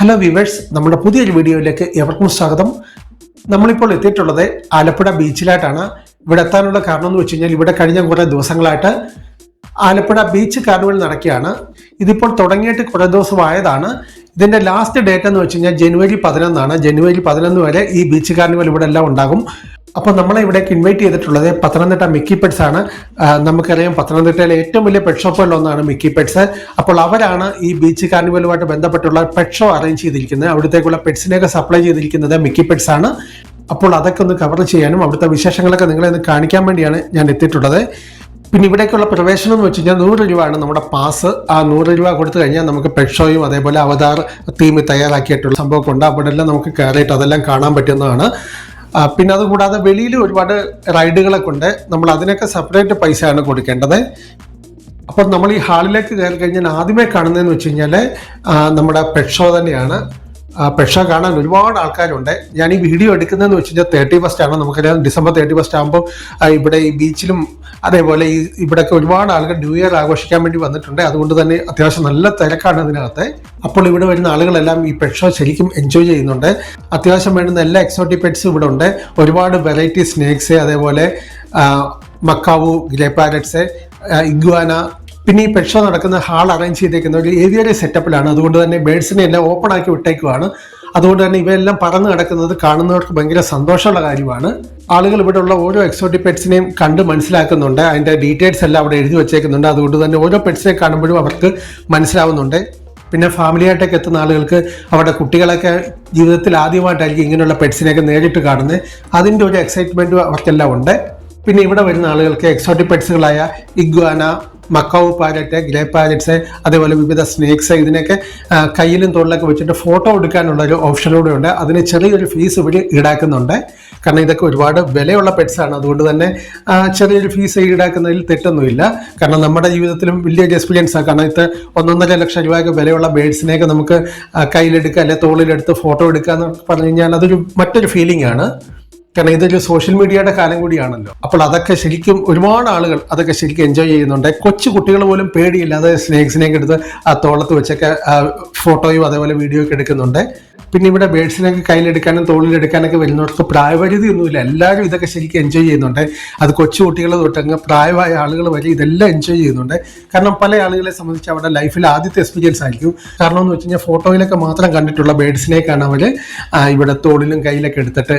Hello viewers നമ്മുടെ പുതിയൊരു വീഡിയോയിലേക്ക് എവർക്കും സ്വാഗതം. നമ്മളിപ്പോൾ എത്തിയിട്ടുള്ളത് ആലപ്പുഴ ബീച്ചിലായിട്ടാണ്. ഇവിടെ എത്താനുള്ള കാരണം എന്ന് വെച്ച് കഴിഞ്ഞാൽ ഇവിടെ കഴിഞ്ഞ കുറേ ദിവസങ്ങളായിട്ട് ആലപ്പുഴ ബീച്ച് കാർണിവൽ നടക്കുകയാണ്. ഇതിപ്പോൾ തുടങ്ങിയിട്ട് കുറേ ദിവസമായതാണ്. ഇതിന്റെ ലാസ്റ്റ് ഡേറ്റ് എന്ന് വെച്ച് കഴിഞ്ഞാൽ ജനുവരി പതിനൊന്നാണ്. ജനുവരി പതിനൊന്ന് വരെ ഈ ബീച്ച് കാർണിവൽ ഇവിടെ എല്ലാം ഉണ്ടാകും. അപ്പോൾ നമ്മളെ ഇവിടേക്ക് ഇൻവൈറ്റ് ചെയ്തിട്ടുള്ളത് പത്തനംതിട്ട മിക്കി പെറ്റ്സ് ആണ്. നമുക്കറിയാം പത്തനംതിട്ടയിലെ ഏറ്റവും വലിയ പെറ്റ് ഷോപ്പുകളിലൊന്നാണ് മിക്കി പെറ്റ്സ് അപ്പോൾ അവരാണ് ഈ ബീച്ച് കാർണിവലുമായിട്ട് ബന്ധപ്പെട്ടുള്ള പെറ്റ് ഷോ അറേഞ്ച് ചെയ്തിരിക്കുന്നത്. അവിടത്തേക്കുള്ള പെറ്റ്സിനെയൊക്കെ സപ്ലൈ ചെയ്തിരിക്കുന്നത് മിക്കി പെറ്റ്സ് ആണ്. അപ്പോൾ അതൊക്കെ ഒന്ന് കവർ ചെയ്യാനും അവിടുത്തെ വിശേഷങ്ങളൊക്കെ നിങ്ങളെ ഒന്ന് കാണിക്കാൻ വേണ്ടിയാണ് ഞാൻ എത്തിയിട്ടുള്ളത്. പിന്നെ ഇവിടേക്കുള്ള പ്രവേശനം എന്ന് വെച്ച് കഴിഞ്ഞാൽ നൂറ് രൂപയാണ് നമ്മുടെ പാസ് ആ നൂറ് രൂപ കൊടുത്തു കഴിഞ്ഞാൽ നമുക്ക് പെറ്റ് ഷോയും അതേപോലെ അവതാർ തീം തയ്യാറാക്കിയിട്ടുള്ള സംഭവമൊക്കെ ഉണ്ട്. അവിടെ എല്ലാം നമുക്ക് കയറിയിട്ട് അതെല്ലാം കാണാൻ പറ്റുന്നതാണ്. പിന്നെ അതുകൂടാതെ വെളിയിൽ ഒരുപാട് റൈഡുകളൊക്കെ ഉണ്ട്. നമ്മൾ അതിനൊക്കെ സെപ്പറേറ്റ് പൈസയാണ് കൊടുക്കേണ്ടത്. അപ്പോൾ നമ്മൾ ഈ ഹാളിലേക്ക് കയറി കഴിഞ്ഞാൽ ആദ്യമേ കാണുന്നതെന്ന് വെച്ച് കഴിഞ്ഞാൽ നമ്മുടെ പെറ്റ് ഷോ തന്നെയാണ് പെറ്റ് കാണാൻ ഒരുപാട് ആൾക്കാരുണ്ട്. ഞാൻ ഈ വീഡിയോ എടുക്കുന്നതെന്ന് വെച്ച് കഴിഞ്ഞാൽ തേർട്ടി ഫസ്റ്റ് ആണ് നമുക്കറിയാം. ഡിസംബർ തേർട്ടി ഫസ്റ്റ് ആകുമ്പോൾ ഇവിടെ ഈ ബീച്ചിലും അതേപോലെ ഈ ഇവിടെയൊക്കെ ഒരുപാട് ആളുകൾ ന്യൂ ഇയർ ആഘോഷിക്കാൻ വേണ്ടി വന്നിട്ടുണ്ട്. അതുകൊണ്ട് തന്നെ അത്യാവശ്യം നല്ല തിരക്കാണ് ഇതിനകത്ത്. അപ്പോൾ ഇവിടെ വരുന്ന ആളുകളെല്ലാം ഈ പെറ്റ് ഷോ ശരിക്കും എൻജോയ് ചെയ്യുന്നുണ്ട്. അത്യാവശ്യം വേണ്ടുന്ന എല്ലാ എക്സോട്ടിക് പെറ്റ്സും ഇവിടെ ഉണ്ട് ഒരുപാട് വെറൈറ്റി സ്നേക്സ് അതേപോലെ മക്കാവു ഗ്രേ പാരറ്റ്സ് ഇഗ്വാന പിന്നെ ഈ പെറ്റ് ഷോ നടക്കുന്ന ഹാൾ അറേഞ്ച് ചെയ്തേക്കുന്ന ഒരു ഏരിയയുടെ സെറ്റപ്പിലാണ് അതുകൊണ്ട് തന്നെ ബേഡ്സിനെ എല്ലാം ഓപ്പൺ ആക്കി വിട്ടേക്കുവാണ്. അതുകൊണ്ട് തന്നെ ഇവയെല്ലാം പറന്ന് കിടക്കുന്നത് കാണുന്നവർക്ക് ഭയങ്കര സന്തോഷമുള്ള കാര്യമാണ്. ആളുകൾ ഇവിടെയുള്ള ഓരോ എക്സോട്ടിക് പെറ്റ്സിനെയും കണ്ട് മനസ്സിലാക്കുന്നുണ്ട്. അതിന്റെ ഡീറ്റെയിൽസ് എല്ലാം അവിടെ എഴുതി വെച്ചേക്കുന്നുണ്ട്. അതുകൊണ്ട് തന്നെ ഓരോ പെറ്റ്സിനെ കാണുമ്പോഴും അവർക്ക് മനസ്സിലാവുന്നുണ്ട്. പിന്നെ ഫാമിലി ആയിട്ടൊക്കെ എത്തുന്ന ആളുകൾക്ക് അവരുടെ കുട്ടികളൊക്കെ ജീവിതത്തിൽ ആദ്യമായിട്ടായിരിക്കും ഇങ്ങനെയുള്ള പെറ്റ്സിനെയൊക്കെ നേരിട്ട് കാണുന്നത്. അതിന്റെ ഒരു എക്സൈറ്റ്മെന്റും അവർക്കെല്ലാം ഉണ്ട്. പിന്നെ ഇവിടെ വരുന്ന ആളുകൾക്ക് exotic പെറ്റ്സുകളായ iguana macaw parrot grey parrots അതേപോലെ വിവിധ സ്നേക്സ് ഇതിനൊക്കെ കയ്യിലും തോളിലൊക്കെ വെച്ചിട്ട് ഫോട്ടോ എടുക്കാനുള്ള ഒരു ഓപ്ഷൻ കൂടെ ഉണ്ട്. അതിന് ചെറിയൊരു ഫീസ് ഇവർ ഈടാക്കുന്നുണ്ട്. കാരണം ഇതൊക്കെ ഒരുപാട് വിലയുള്ള പെറ്റ്സാണ് അതുകൊണ്ട് തന്നെ ചെറിയൊരു ഫീസ് ഈടാക്കുന്നതിൽ തെറ്റൊന്നുമില്ല. കാരണം നമ്മുടെ ജീവിതത്തിലും വലിയൊരു എക്സ്പീരിയൻസ് ആണ് കാരണം ഇത് ഒന്നൊന്നര ലക്ഷം രൂപയൊക്കെ വിലയുള്ള ബേഡ്സിനെയൊക്കെ നമുക്ക് കയ്യിലെടുക്കുക അല്ലെ തോളിലെടുത്ത് ഫോട്ടോ എടുക്കുക എന്ന് പറഞ്ഞു കഴിഞ്ഞാൽ അതൊരു മറ്റൊരു ഫീലിംഗ് ആണ്. കാരണം ഇതൊരു സോഷ്യൽ മീഡിയയുടെ കാലം കൂടിയാണല്ലോ. അപ്പോൾ അതൊക്കെ ശരിക്കും ഒരുപാട് ആളുകൾ അതൊക്കെ ശരിക്കും എൻജോയ് ചെയ്യുന്നുണ്ട്. കൊച്ചു കുട്ടികൾ പോലും പേടിയില്ലാതെ സ്നേക്സിനെയൊക്കെ എടുത്ത് ആ തോളത്ത് വെച്ചൊക്കെ ഫോട്ടോയും അതേപോലെ വീഡിയോ ഒക്കെ എടുക്കുന്നുണ്ട്. പിന്നെ ഇവിടെ ബേഡ്സിനൊക്കെ കയ്യിലെടുക്കാനും തോളിലെടുക്കാനൊക്കെ വരുന്നവർക്ക് പ്രായപരിധി ഒന്നുമില്ല എല്ലാവരും ഇതൊക്കെ ശരിക്കും എൻജോയ് ചെയ്യുന്നുണ്ട്. അത് കൊച്ചു കുട്ടികൾ തൊട്ടങ്ങ് പ്രായമായ ആളുകൾ വരെ ഇതെല്ലാം എൻജോയ് ചെയ്യുന്നുണ്ട്. കാരണം പല ആളുകളെ സംബന്ധിച്ച് അവരുടെ ലൈഫിൽ ആദ്യത്തെ എക്സ്പീരിയൻസ് ആയിരിക്കും. കാരണം എന്ന് വെച്ച് കഴിഞ്ഞാൽ ഫോട്ടോയിലൊക്കെ മാത്രം കണ്ടിട്ടുള്ള ബേഡ്സിനെയൊക്കെയാണ് അവർ ഇവിടെ തോളിലും കയ്യിലൊക്കെ എടുത്തിട്ട്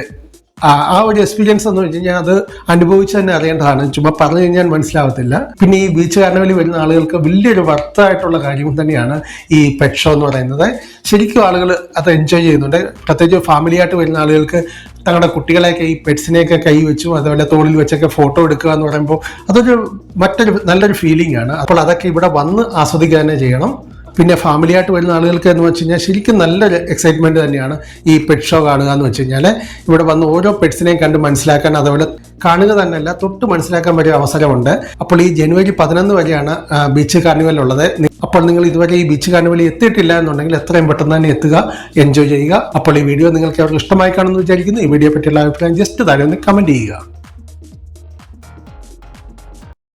ആ ഒരു എക്സ്പീരിയൻസ് എന്ന് വെച്ച് കഴിഞ്ഞാൽ അത് അനുഭവിച്ച് തന്നെ അറിയേണ്ടതാണ്. ചുമ്മാ പറഞ്ഞു കഴിഞ്ഞാൽ മനസ്സിലാവത്തില്ല. പിന്നെ ഈ ബീച്ച് കാരണവലി വരുന്ന ആളുകൾക്ക് വലിയൊരു വർത്തായിട്ടുള്ള കാര്യം തന്നെയാണ് ഈ പെക്ഷോ എന്ന് പറയുന്നത്. ശരിക്കും ആളുകൾ അത് എൻജോയ് ചെയ്യുന്നുണ്ട്. പ്രത്യേകിച്ച് ഫാമിലി ആയിട്ട് വരുന്ന ആളുകൾക്ക് തങ്ങളുടെ കുട്ടികളെയൊക്കെ ഈ പെറ്റ്സിനെയൊക്കെ കൈ വെച്ചും അതുപോലെ തോളിൽ വെച്ചൊക്കെ ഫോട്ടോ എടുക്കുക എന്ന് പറയുമ്പോൾ അതൊരു മറ്റൊരു നല്ലൊരു ഫീലിംഗ് ആണ്. അപ്പോൾ അതൊക്കെ ഇവിടെ വന്ന് ആസ്വദിക്കുക തന്നെ ചെയ്യണം. പിന്നെ ഫാമിലി ആയിട്ട് വരുന്ന ആളുകൾക്ക് എന്ന് വെച്ച് കഴിഞ്ഞാൽ ശരിക്കും നല്ലൊരു എക്സൈറ്റ്മെന്റ് തന്നെയാണ് ഈ പെറ്റ് ഷോ കാണുക എന്ന് വെച്ച് കഴിഞ്ഞാൽ ഇവിടെ വന്ന് ഓരോ പെറ്റ്സിനെയും കണ്ട് മനസ്സിലാക്കാൻ അതുപോലെ കാണുക തന്നെയല്ല തൊട്ട് മനസ്സിലാക്കാൻ വലിയ അവസരമുണ്ട്. അപ്പോൾ ഈ ജനുവരി പതിനൊന്ന് വരെയാണ് ബീച്ച് കാർണിവൽ ഉള്ളത് അപ്പോൾ നിങ്ങൾ ഇതുവരെ ഈ ബീച്ച് കാർണിവലിൽ എത്തിയിട്ടില്ല എന്നുണ്ടെങ്കിൽ എത്രയും പെട്ടെന്ന് തന്നെ എത്തുക എൻജോയ് ചെയ്യുക. അപ്പോൾ ഈ വീഡിയോ നിങ്ങൾക്ക് അവർക്ക് ഇഷ്ടമായി കാണുമെന്ന് വിചാരിക്കുന്നു. ഈ വീഡിയോ പറ്റിയുള്ള അഭിപ്രായം ജസ്റ്റ് താഴെ ഒന്ന് കമന്റ് ചെയ്യുക.